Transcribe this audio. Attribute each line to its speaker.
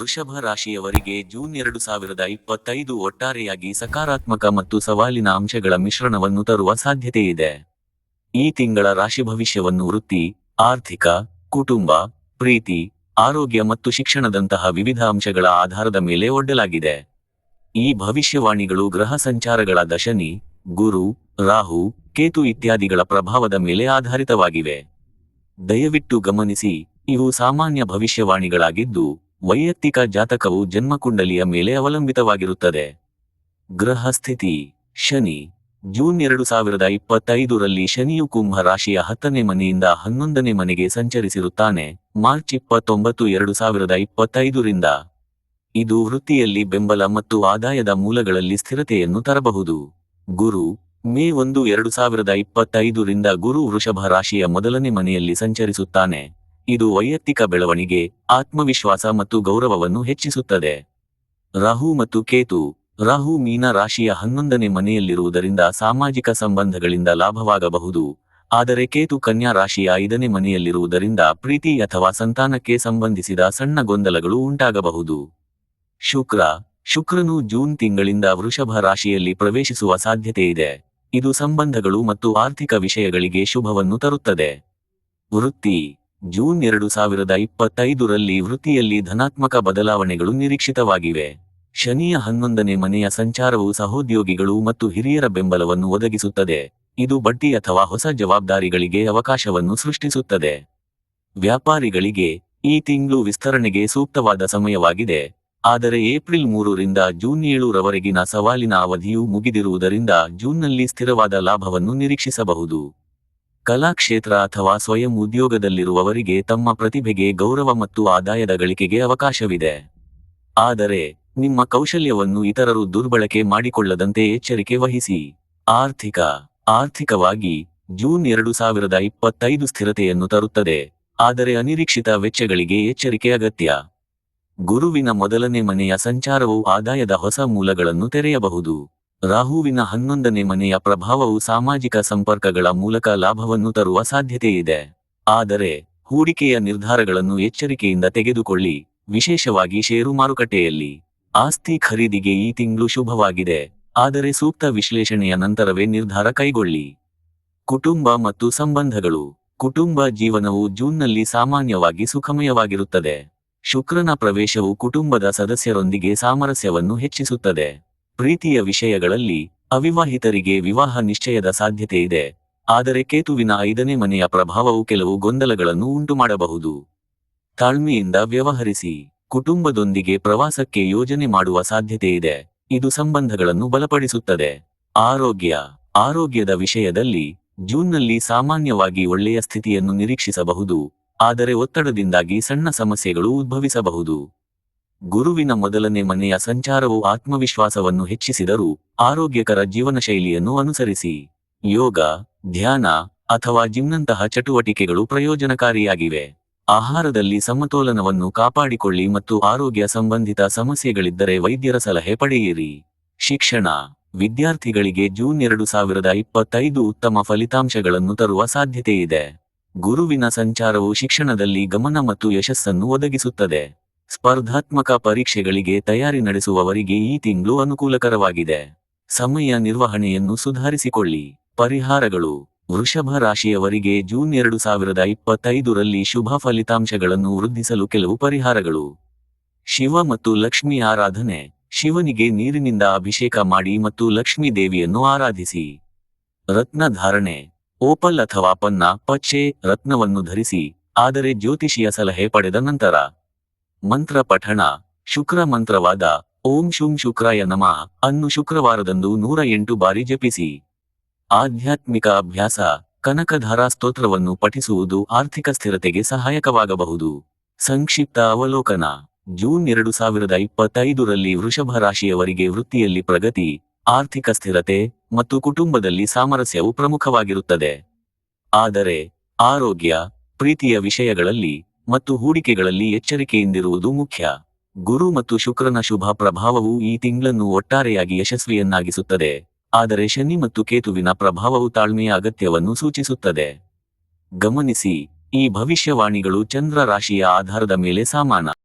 Speaker 1: ವೃಷಭ ರಾಶಿಯವರಿಗೆ ಜೂನ್ ಎರಡು ಸಾವಿರದ ಇಪ್ಪತ್ತೈದು ಒಟ್ಟಾರೆಯಾಗಿ ಸಕಾರಾತ್ಮಕ ಮತ್ತು ಸವಾಲಿನ ಅಂಶಗಳ ಮಿಶ್ರಣವನ್ನು ತರುವ ಸಾಧ್ಯತೆಯಿದೆ ಈ ತಿಂಗಳ ರಾಶಿ ಭವಿಷ್ಯವನ್ನು ವೃತ್ತಿ, ಆರ್ಥಿಕ, ಕುಟುಂಬ, ಪ್ರೀತಿ, ಆರೋಗ್ಯ ಮತ್ತು ಶಿಕ್ಷಣದಂತಹ ವಿವಿಧ ಅಂಶಗಳ ಆಧಾರದ ಮೇಲೆ ಒಡ್ಡಲಾಗಿದೆ. ಈ ಭವಿಷ್ಯವಾಣಿಗಳು ಗ್ರಹ ಸಂಚಾರಗಳಾದ ಶನಿ ಗುರು, ರಾಹು, ಕೇತು ಇತ್ಯಾದಿಗಳ ಪ್ರಭಾವದ ಮೇಲೆ ಆಧಾರಿತವಾಗಿವೆ. ದಯವಿಟ್ಟು ಗಮನಿಸಿ, ಇವು ಸಾಮಾನ್ಯ ಭವಿಷ್ಯವಾಣಿಗಳಾಗಿದ್ದು ವೈಯಕ್ತಿಕ ಜಾತಕವು ಜನ್ಮಕುಂಡಲಿಯ ಮೇಲೆ ಅವಲಂಬಿತವಾಗಿರುತ್ತದೆ. ಗ್ರಹ ಸ್ಥಿತಿ, ಶನಿ, ಜೂನ್ ಎರಡು ಸಾವಿರದ ಇಪ್ಪತ್ತೈದರಲ್ಲಿ ಶನಿಯು ಕುಂಭ ರಾಶಿಯ ಹತ್ತನೇ ಮನೆಯಿಂದ ಹನ್ನೊಂದನೇ ಮನೆಗೆ ಸಂಚರಿಸಿರುತ್ತಾನೆ, ಮಾರ್ಚ್ ಇಪ್ಪತ್ತೊಂಬತ್ತು ಎರಡು ಸಾವಿರದ ಇಪ್ಪತ್ತೈದರಿಂದ. ಇದು ವೃತ್ತಿಯಲ್ಲಿ ಬೆಂಬಲ ಮತ್ತು ಆದಾಯದ ಮೂಲಗಳಲ್ಲಿ ಸ್ಥಿರತೆಯನ್ನು ತರಬಹುದು. ಗುರು, ಮೇ ಒಂದು ಎರಡು ಸಾವಿರದ ಇಪ್ಪತ್ತೈದರಿಂದ ಗುರು ವೃಷಭ ರಾಶಿಯ ಮೊದಲನೇ ಮನೆಯಲ್ಲಿ ಸಂಚರಿಸುತ್ತಾನೆ. ಇದು ವೈಯಕ್ತಿಕ ಬೆಳವಣಿಗೆ, ಆತ್ಮವಿಶ್ವಾಸ ಮತ್ತು ಗೌರವವನ್ನು ಹೆಚ್ಚಿಸುತ್ತದೆ. ರಾಹು ಮತ್ತು ಕೇತು, ರಾಹು ಮೀನ ರಾಶಿಯ ಹನ್ನೊಂದನೇ ಮನೆಯಲ್ಲಿರುವುದರಿಂದ ಸಾಮಾಜಿಕ ಸಂಬಂಧಗಳಿಂದ ಲಾಭವಾಗಬಹುದು, ಆದರೆ ಕೇತು ಕನ್ಯಾ ರಾಶಿಯ ಐದನೇ ಮನೆಯಲ್ಲಿರುವುದರಿಂದ ಪ್ರೀತಿ ಅಥವಾ ಸಂತಾನಕ್ಕೆ ಸಂಬಂಧಿಸಿದ ಸಣ್ಣ ಗೊಂದಲಗಳು ಉಂಟಾಗಬಹುದು. ಶುಕ್ರ, ಶುಕ್ರನು ಜೂನ್ ತಿಂಗಳಿಂದ ವೃಷಭ ರಾಶಿಯಲ್ಲಿ ಪ್ರವೇಶಿಸುವ ಸಾಧ್ಯತೆಯಿದೆ ಇದು ಸಂಬಂಧಗಳು ಮತ್ತು ಆರ್ಥಿಕ ವಿಷಯಗಳಿಗೆ ಶುಭವನ್ನು ತರುತ್ತದೆ. ವೃತ್ತಿ ಜೂನ್ ಎರಡು ಸಾವಿರದ ಇಪ್ಪತ್ತೈದರಲ್ಲಿ ವೃತ್ತಿಯಲ್ಲಿ ಧನಾತ್ಮಕ ಬದಲಾವಣೆಗಳು ನಿರೀಕ್ಷಿತವಾಗಿವೆ. ಶನಿಯ ಹನ್ನೊಂದನೇ ಮನೆಯ ಸಂಚಾರವು ಸಹೋದ್ಯೋಗಿಗಳು ಮತ್ತು ಹಿರಿಯರ ಬೆಂಬಲವನ್ನು ಒದಗಿಸುತ್ತದೆ. ಇದು ಬಡ್ಡಿ ಅಥವಾ ಹೊಸ ಜವಾಬ್ದಾರಿಗಳಿಗೆ ಅವಕಾಶವನ್ನು ಸೃಷ್ಟಿಸುತ್ತದೆ. ವ್ಯಾಪಾರಿಗಳಿಗೆ ಈ ತಿಂಗಳು ವಿಸ್ತರಣೆಗೆ ಸೂಕ್ತವಾದ ಸಮಯವಾಗಿದೆ. ಆದರೆ ಏಪ್ರಿಲ್ ಮೂರರಿಂದ ಜೂನ್ ಏಳರವರೆಗಿನ ಸವಾಲಿನ ಅವಧಿಯು ಮುಗಿದಿರುವುದರಿಂದ ಜೂನ್ನಲ್ಲಿ ಸ್ಥಿರವಾದ ಲಾಭವನ್ನು ನಿರೀಕ್ಷಿಸಬಹುದು. ಕಲಾಕ್ಷೇತ್ರ ಅಥವಾ ಸ್ವಯಂ ಉದ್ಯೋಗದಲ್ಲಿರುವವರಿಗೆ ತಮ್ಮ ಪ್ರತಿಭೆಗೆ ಗೌರವ ಮತ್ತು ಆದಾಯದ ಗಳಿಕೆಗೆ ಅವಕಾಶವಿದೆ. ಆದರೆ, ನಿಮ್ಮ ಕೌಶಲ್ಯವನ್ನು ಇತರರು ದುರ್ಬಳಕೆ ಮಾಡಿಕೊಳ್ಳದಂತೆ ಎಚ್ಚರಿಕೆ ವಹಿಸಿ. ಆರ್ಥಿಕ, ಆರ್ಥಿಕವಾಗಿ, ಜೂನ್ ಎರಡು ಸಾವಿರದ ಇಪ್ಪತ್ತೈದು ಸ್ಥಿರತೆಯನ್ನು ತರುತ್ತದೆ. ಆದರೆ ಅನಿರೀಕ್ಷಿತ ವೆಚ್ಚಗಳಿಗೆ ಎಚ್ಚರಿಕೆ ಅಗತ್ಯ. ಗುರುವಿನ ಮೊದಲನೇ ಮನೆಯ ಸಂಚಾರವು ಆದಾಯದ ಹೊಸ ಮೂಲಗಳನ್ನು ತೆರೆಯಬಹುದು. ರಾಹುವಿನ ಹನ್ನೊಂದನೇ ಮನೆಯ ಪ್ರಭಾವವು ಸಾಮಾಜಿಕ ಸಂಪರ್ಕಗಳ ಮೂಲಕ ಲಾಭವನ್ನು ತರುವ ಸಾಧ್ಯತೆಯಿದೆ. ಆದರೆ, ಹೂಡಿಕೆಯ ನಿರ್ಧಾರಗಳನ್ನು ಎಚ್ಚರಿಕೆಯಿಂದ ತೆಗೆದುಕೊಳ್ಳಿ. ವಿಶೇಷವಾಗಿ ಷೇರು ಮಾರುಕಟ್ಟೆಯಲ್ಲಿ. ಆಸ್ತಿ ಖರೀದಿಗೆ ಈ ತಿಂಗಳು ಶುಭವಾಗಿದೆ. ಆದರೆ ಸೂಕ್ತ ವಿಶ್ಲೇಷಣೆಯ ನಂತರವೇ ನಿರ್ಧಾರ ಕೈಗೊಳ್ಳಿ. ಕುಟುಂಬ ಮತ್ತು ಸಂಬಂಧಗಳು. ಕುಟುಂಬ ಜೀವನವು ಜೂನ್ನಲ್ಲಿ ಸಾಮಾನ್ಯವಾಗಿ ಸುಖಮಯವಾಗಿರುತ್ತದೆ. ಶುಕ್ರನ ಪ್ರವೇಶವು ಕುಟುಂಬದ ಸದಸ್ಯರೊಂದಿಗೆ ಸಾಮರಸ್ಯವನ್ನು ಹೆಚ್ಚಿಸುತ್ತದೆ. ಪ್ರೀತಿಯ ವಿಷಯಗಳಲ್ಲಿ ಅವಿವಾಹಿತರಿಗೆ ವಿವಾಹ ನಿಶ್ಚಯದ ಸಾಧ್ಯತೆ ಇದೆ. ಆದರೆ ಕೇತುವಿನ ಐದನೇ ಮನೆಯ ಪ್ರಭಾವವು ಕೆಲವು ಗೊಂದಲಗಳನ್ನು ಉಂಟುಮಾಡಬಹುದು. ತಾಳ್ಮೆಯಿಂದ ವ್ಯವಹರಿಸಿ, ಕುಟುಂಬದೊಂದಿಗೆ ಪ್ರವಾಸಕ್ಕೆ ಯೋಜನೆ ಮಾಡುವ ಸಾಧ್ಯತೆ ಇದೆ. ಇದು ಸಂಬಂಧಗಳನ್ನು ಬಲಪಡಿಸುತ್ತದೆ. ಆರೋಗ್ಯ, ಆರೋಗ್ಯದ ವಿಷಯದಲ್ಲಿ ಜೂನ್ನಲ್ಲಿ ಸಾಮಾನ್ಯವಾಗಿ ಒಳ್ಳೆಯ ಸ್ಥಿತಿಯನ್ನು ನಿರೀಕ್ಷಿಸಬಹುದು. ಆದರೆ ಒತ್ತಡದಿಂದಾಗಿ ಸಣ್ಣ ಸಮಸ್ಯೆಗಳು ಉದ್ಭವಿಸಬಹುದು. ಗುರುವಿನ ಮೊದಲನೇ ಮನೆಯ ಸಂಚಾರವು ಆತ್ಮವಿಶ್ವಾಸವನ್ನು ಹೆಚ್ಚಿಸಿದರೂ ಆರೋಗ್ಯಕರ ಜೀವನ ಶೈಲಿಯನ್ನು ಅನುಸರಿಸಿ. ಯೋಗ, ಧ್ಯಾನ ಅಥವಾ ಜಿಮ್ನಂತಹ ಚಟುವಟಿಕೆಗಳು ಪ್ರಯೋಜನಕಾರಿಯಾಗಿವೆ. ಆಹಾರದಲ್ಲಿ ಸಮತೋಲನವನ್ನು ಕಾಪಾಡಿಕೊಳ್ಳಿ ಮತ್ತು ಆರೋಗ್ಯ ಸಂಬಂಧಿತ ಸಮಸ್ಯೆಗಳಿದ್ದರೆ ವೈದ್ಯರ ಸಲಹೆ ಪಡೆಯಿರಿ. ಶಿಕ್ಷಣ, ವಿದ್ಯಾರ್ಥಿಗಳಿಗೆ ಜೂನ್ ಎರಡು ಸಾವಿರದ ಇಪ್ಪತ್ತೈದು ಉತ್ತಮ ಫಲಿತಾಂಶಗಳನ್ನು ತರುವ ಸಾಧ್ಯತೆಯಿದೆ. ಗುರುವಿನ ಸಂಚಾರವು ಶಿಕ್ಷಣದಲ್ಲಿ ಗಮನ ಮತ್ತು ಯಶಸ್ಸನ್ನು ಒದಗಿಸುತ್ತದೆ. ಸ್ಪರ್ಧಾತ್ಮಕ ಪರೀಕ್ಷೆಗಳಿಗೆ ತಯಾರಿ ನಡೆಸುವವರಿಗೆ ಈ ತಿಂಗಳು ಅನುಕೂಲಕರವಾಗಿದೆ. ಸಮಯ ನಿರ್ವಹಣೆಯನ್ನು ಸುಧಾರಿಸಿಕೊಳ್ಳಿ. ಪರಿಹಾರಗಳು. ವೃಷಭ ರಾಶಿಯವರಿಗೆ ಜೂನ್ ಎರಡು ಸಾವಿರದ ಇಪ್ಪತ್ತೈದರಲ್ಲಿ ಶುಭ ಫಲಿತಾಂಶಗಳನ್ನು ವೃದ್ಧಿಸಲು ಕೆಲವು ಪರಿಹಾರಗಳು. ಶಿವ ಮತ್ತು ಲಕ್ಷ್ಮಿ ಆರಾಧನೆ. ಶಿವನಿಗೆ ನೀರಿನಿಂದ ಅಭಿಷೇಕ ಮಾಡಿ ಮತ್ತು ಲಕ್ಷ್ಮೀ ದೇವಿಯನ್ನು ಆರಾಧಿಸಿ. ರತ್ನ ಧಾರಣೆ. ಓಪಲ್ ಅಥವಾ ಪನ್ನ, ಪಚ್ಚೆ, ರತ್ನವನ್ನು ಧರಿಸಿ, ಆದರೆ ಜ್ಯೋತಿಷಿಯ ಸಲಹೆ ಪಡೆದ ನಂತರ ಮಂತ್ರ ಪಠಣ, ಶುಕ್ರ ಮಂತ್ರವಾದ, ಓಂ ಶುಂ ಶುಕ್ರಾಯ ನಮ, ಅನ್ನು ಶುಕ್ರವಾರದಂದು ನೂರ ಎಂಟು ಬಾರಿ ಜಪಿಸಿ. ಆಧ್ಯಾತ್ಮಿಕ ಅಭ್ಯಾಸ, ಕನಕಧಾರಾ ಸ್ತೋತ್ರವನ್ನು ಪಠಿಸುವುದು ಆರ್ಥಿಕ ಸ್ಥಿರತೆಗೆ ಸಹಾಯಕವಾಗಬಹುದು. ಸಂಕ್ಷಿಪ್ತ ಅವಲೋಕನ, ಜೂನ್ ಎರಡು ಸಾವಿರದ ಇಪ್ಪತ್ತೈದರಲ್ಲಿ ವೃಷಭ ರಾಶಿಯವರಿಗೆ ವೃತ್ತಿಯಲ್ಲಿ ಪ್ರಗತಿ, ಆರ್ಥಿಕ ಸ್ಥಿರತೆ ಮತ್ತು ಕುಟುಂಬದಲ್ಲಿ ಸಾಮರಸ್ಯವು ಪ್ರಮುಖವಾಗಿರುತ್ತದೆ. ಆದರೆ, ಆರೋಗ್ಯ, ಪ್ರೀತಿಯ ವಿಷಯಗಳಲ್ಲಿ ಮತ್ತು ಹೂಡಿಕೆಗಳಲ್ಲಿ ಎಚ್ಚರಿಕೆಯಿಂದಿರುವುದು ಮುಖ್ಯ. ಗುರು ಮತ್ತು ಶುಕ್ರನ ಶುಭ ಪ್ರಭಾವವು ಈ ತಿಂಗಳನ್ನು ಒಟ್ಟಾರೆಯಾಗಿ ಯಶಸ್ವಿಯನ್ನಾಗಿಸುತ್ತದೆ. ಆದರೆ ಶನಿ ಮತ್ತು ಕೇತುವಿನ ಪ್ರಭಾವವು ತಾಳ್ಮೆಯ ಅಗತ್ಯವನ್ನು ಸೂಚಿಸುತ್ತದೆ. ಗಮನಿಸಿ, ಈ ಭವಿಷ್ಯವಾಣಿಗಳು ಚಂದ್ರ ರಾಶಿಯ ಆಧಾರದ ಮೇಲೆ ಸಮಾನ.